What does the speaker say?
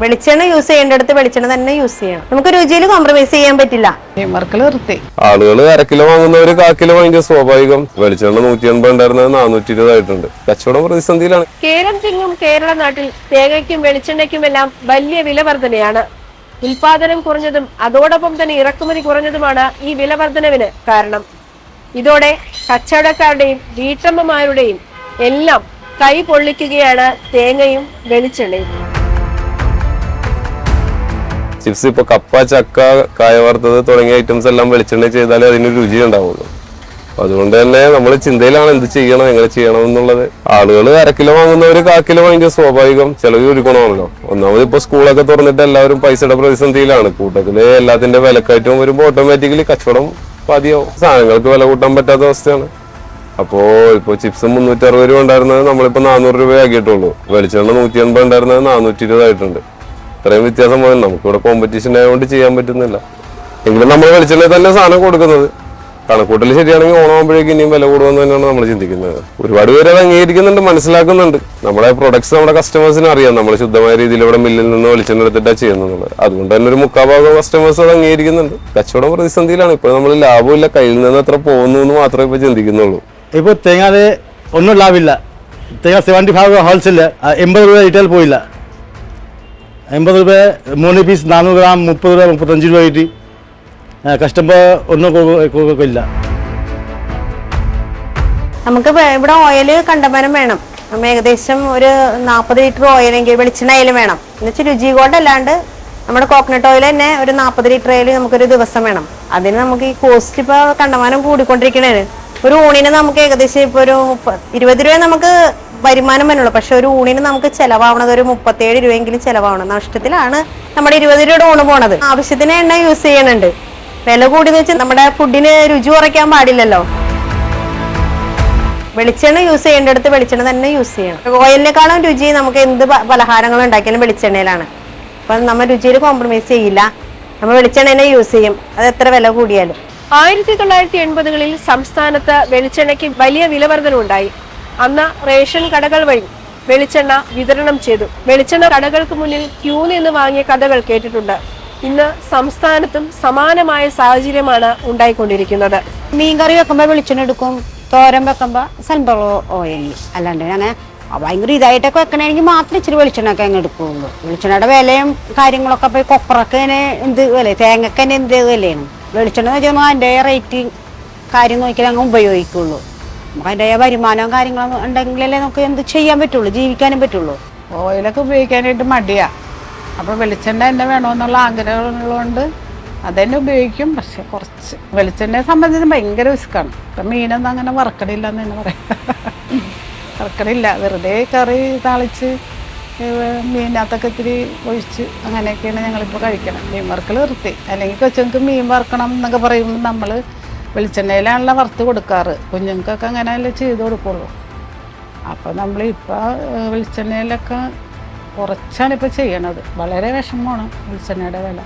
വെളിച്ചെണ്ണ യൂസ് ചെയ്യേണ്ടടുത്ത് വെളിച്ചെണ്ണ തന്നെ യൂസ് ചെയ്യണം. നമുക്ക് രുചിയിൽ കോംപ്രമൈസ് ചെയ്യാൻ പറ്റില്ല. ആളുകൾ അരക്കിലോ വാങ്ങുന്നവര് കാക്കിലോ വാങ്ങിയ സ്വാഭാവികം. വെളിച്ചെണ്ണ നൂറ്റി എൺപത് ഉണ്ടായിരുന്നത് നാനൂറ്റി ഇരുപതായിട്ടുണ്ട് കച്ചവടം പ്രതിസന്ധിയിലാണ്. കേരളത്തിലും കേരള നാട്ടിൽ തേങ്ങയ്ക്കും വെളിച്ചെണ്ണയ്ക്കുമെല്ലാം വലിയ വില വർധനയാണ്. ഉൽപാദനം കുറഞ്ഞതും അതോടൊപ്പം തന്നെ ഇറക്കുമതി കുറഞ്ഞതുമാണ് ഈ വില വർധനവിന് കാരണം. ഇതോടെ കച്ചവടക്കാരുടെയും വീട്ടമ്മമാരുടെയും എല്ലാം കൈ പൊള്ളിക്കുകയാണ് തേങ്ങയും വെളിച്ചെണ്ണയും. ചിപ്സ് ഇപ്പൊ കപ്പ ചക്ക കായ വറുത്തത് തുടങ്ങിയ ഐറ്റംസ് എല്ലാം വെളിച്ചെണ്ണ ചെയ്താലേ അതിന് രുചി ഉണ്ടാവുള്ളൂ. അതുകൊണ്ട് തന്നെ നമ്മൾ ചിന്തയിലാണ് എന്ത് ചെയ്യണം എങ്ങനെ ചെയ്യണം എന്നുള്ളത്. ആളുകൾ അരക്കിലോ വാങ്ങുന്നവര് കാക്കിലോ വാങ്ങിയ സ്വാഭാവികം. ചിലവ് ചുരുക്കണമല്ലോ ഒന്നാമത് ഇപ്പൊ സ്കൂളൊക്കെ തുറന്നിട്ട് എല്ലാവരും പൈസയുടെ പ്രതിസന്ധിയിലാണ്. കൂട്ടത്തിൽ എല്ലാത്തിന്റെ വിലക്കയറ്റവും വരുമ്പോൾ ഓട്ടോമാറ്റിക്കലി കച്ചവടം പതിയാവും. സാധനങ്ങൾക്ക് വില കൂട്ടാൻ പറ്റാത്ത അവസ്ഥയാണ്. അപ്പോ ഇപ്പൊ ചിപ്സ് മുന്നൂറ്റി അറുപത് രൂപ ഉണ്ടായിരുന്നത് നമ്മളിപ്പോ നാനൂറ് രൂപ ആക്കിയിട്ടുള്ളൂ വെളിച്ചെണ്ണ നൂറ്റി എൺപത് ഉണ്ടായിരുന്നത് നാനൂറ്റി ഇരുപതായിട്ടുണ്ട് ഇത്രയും വ്യത്യാസം നമുക്ക് നമുക്കിവിടെ കോമ്പറ്റീഷൻ ആയതുകൊണ്ട് ചെയ്യാൻ പറ്റുന്നില്ല. എങ്കിലും നമ്മൾ വെളിച്ചെണ്ണ തന്നെ സാധനം കൊടുക്കുന്നത്. കണക്കൂട്ടൽ ശരിയാണെങ്കിൽ ഓണമാകുമ്പോഴേക്കും ഇനിയും വില കൂടുമെന്ന് തന്നെയാണ് നമ്മൾ ചിന്തിക്കുന്നത്. ഒരുപാട് പേര് അത് അംഗീകരിക്കുന്നുണ്ട് മനസ്സിലാക്കുന്നുണ്ട്. നമ്മുടെ പ്രൊഡക്ട്സ് നമ്മുടെ കസ്റ്റമേഴ്സിന് അറിയാം. നമ്മൾ ശുദ്ധമായ രീതിയിൽ ഇവിടെ മില്ലിൽ നിന്ന് വെളിച്ചെണ്ണ എടുത്തിട്ടാണ് ചെയ്യുന്നത് അതുകൊണ്ട് തന്നെ ഒരു മുക്കാഭാഗം കസ്റ്റമേഴ്സ് അത് അംഗീകരിക്കുന്നുണ്ട്. കച്ചവടം പ്രതിസന്ധിയിലാണ്. ഇപ്പോൾ നമ്മൾ ലാഭമില്ല. കയ്യിൽ നിന്ന് എത്ര പോകുന്നു എന്ന് മാത്രമേ ഇപ്പോൾ ചിന്തിക്കുന്നുള്ളൂ. ഇപ്പോൾ തേങ്ങാതെ ഒന്നും ലാഭമില്ല തേങ്ങ സെവന്റി ഫൈവ് ഹോൾസെയിൽ എൺപത് രൂപ റീറ്റെയിൽ പോയില്ല. എൺപത് രൂപ മൂന്ന് പീസ് നാനൂറ് ഗ്രാം മുപ്പത് രൂപ മുപ്പത്തഞ്ച് രൂപ കിട്ടി കസ്റ്റമർ ഒന്നും ഇല്ല നമുക്ക് ഇവിടെ ഓയിൽ കണ്ടമാനം വേണം. ഏകദേശം ഒരു നാൽപ്പത് ലിറ്റർ ഓയിലെങ്കിൽ വെളിച്ചെണ്ണ ആയാലും വേണം. എന്നുവെച്ചാൽ രുചി കൊണ്ടല്ലാണ്ട് നമ്മുടെ കോക്കനട്ട് ഓയിൽ തന്നെ ഒരു നാൽപ്പത് ലിറ്റർ ആയാലും നമുക്കൊരു ദിവസം വേണം. അതിന് നമുക്ക് ഈ കോസ്റ്റ് ഇപ്പോൾ കണ്ടമാനം കൂടിക്കൊണ്ടിരിക്കണേന്. ഒരു ഊണിന് നമുക്ക് ഏകദേശം ഇപ്പോൾ ഒരു ഇരുപത് രൂപ നമുക്ക് വരുമാനം വരുള്ളൂ പക്ഷെ ഒരു ഊണിന് നമുക്ക് ചിലവാവണത് ഒരു മുപ്പത്തേഴ് രൂപയെങ്കിലും ചിലവാവണം. നഷ്ടത്തിലാണ് നമ്മുടെ ഇരുപത് രൂപയുടെ ഊണ് പോണത്. ആവശ്യത്തിന് എണ്ണ യൂസ് ചെയ്യണുണ്ട്. വില കൂടിയെന്ന് വെച്ചാൽ നമ്മുടെ ഫുഡിന് രുചി കുറയ്ക്കാൻ പാടില്ലല്ലോ. വെളിച്ചെണ്ണ യൂസ് ചെയ്യേണ്ടടുത്ത് വെളിച്ചെണ്ണ തന്നെ യൂസ് ചെയ്യണം. ഓയിലിനേക്കാളും രുചി നമുക്ക് എന്ത് പലഹാരങ്ങൾ ഉണ്ടാക്കിയാലും വെളിച്ചെണ്ണയിലാണ്. അപ്പം നമ്മൾ രുചിയിൽ കോംപ്രമൈസ് ചെയ്യില്ല. നമ്മൾ വെളിച്ചെണ്ണ തന്നെ യൂസ് ചെയ്യും. അത് എത്ര വില കൂടിയാലും. ആയിരത്തി തൊള്ളായിരത്തി എൺപതുകളിൽ സംസ്ഥാനത്ത് വെളിച്ചെണ്ണയ്ക്ക് വലിയ വിലവർധന ഉണ്ടായി അന്ന് റേഷൻ കടകൾ വഴി വെളിച്ചെണ്ണ വിതരണം ചെയ്തു. വെളിച്ചെണ്ണ കടകൾക്ക് മുന്നിൽ ക്യൂ നിന്ന് വാങ്ങിയ കഥകൾ കേട്ടിട്ടുണ്ട്. ഇന്ന് സംസ്ഥാനത്തും സമാനമായ സാഹചര്യമാണ് ഉണ്ടായിക്കൊണ്ടിരിക്കുന്നത്. മീൻ കറി വെക്കുമ്പോൾ വെളിച്ചെണ്ണ എടുക്കും തോരൻ വെക്കുമ്പോൾ സൺഫ്ലവർ ഓയിൽ അല്ലാണ്ട് അങ്ങനെ ഭയങ്കര ഇതായിട്ടൊക്കെ വെക്കണമെങ്കിൽ മാത്രം ഇച്ചിരി വെളിച്ചെണ്ണയൊക്കെ അങ്ങ് എടുക്കുകയുള്ളൂ വെളിച്ചെണ്ണയുടെ വിലയും കാര്യങ്ങളൊക്കെ പോയി കൊപ്രക്ക് തന്നെ എന്ത് വില തേങ്ങക്ക് തന്നെ എന്ത് വിലയാണ്? വെളിച്ചെണ്ണ വെച്ചാൽ അതിന്റെ റേറ്റ് കാര്യം നോക്കിയാൽ അങ്ങ് ഉപയോഗിക്കുള്ളൂ. നമുക്ക് അതിന്റെ വരുമാനവും കാര്യങ്ങളും ഉണ്ടെങ്കിലല്ലേ നമുക്ക് എന്ത് ചെയ്യാൻ പറ്റുള്ളൂ ജീവിക്കാനും പറ്റുള്ളൂ. ഓയിലൊക്കെ ഉപയോഗിക്കാനായിട്ട് മടിയാ. അപ്പോൾ വെളിച്ചെണ്ണ തന്നെ വേണമെന്നുള്ള ആഗ്രഹങ്ങളുണ്ട്. അതന്നെ ഉപയോഗിക്കും. പക്ഷെ കുറച്ച് വെളിച്ചെണ്ണയെ സംബന്ധിച്ച് ഭയങ്കര റിസ്ക്കാണ് ഇപ്പം മീനൊന്നും അങ്ങനെ വറക്കണില്ല എന്ന് തന്നെ പറയാം വറക്കണില്ല. വെറുതെ കറി താളിച്ച് മീനകത്തൊക്കെ ഇത്തിരി ഒഴിച്ച് അങ്ങനെയൊക്കെയാണ് ഞങ്ങളിപ്പോൾ കഴിക്കണം. മീൻ വറുക്കൽ നിർത്തി. അല്ലെങ്കിൽ കൊച്ചുങ്ങൾക്ക് മീൻ വറുക്കണം എന്നൊക്കെ പറയുമ്പോൾ നമ്മൾ വെളിച്ചെണ്ണയിലാണല്ലോ വറുത്ത് കൊടുക്കാറ്. കുഞ്ഞുങ്ങൾക്കൊക്കെ അങ്ങനെയല്ലേ ചെയ്ത് കൊടുക്കുള്ളൂ. അപ്പോൾ നമ്മളിപ്പോൾ വെളിച്ചെണ്ണയിലൊക്കെ കുറച്ചാണ് ഇപ്പോൾ ചെയ്യണത്. വളരെ വിഷമമാണ് വെളിച്ചെണ്ണയുടെ വില.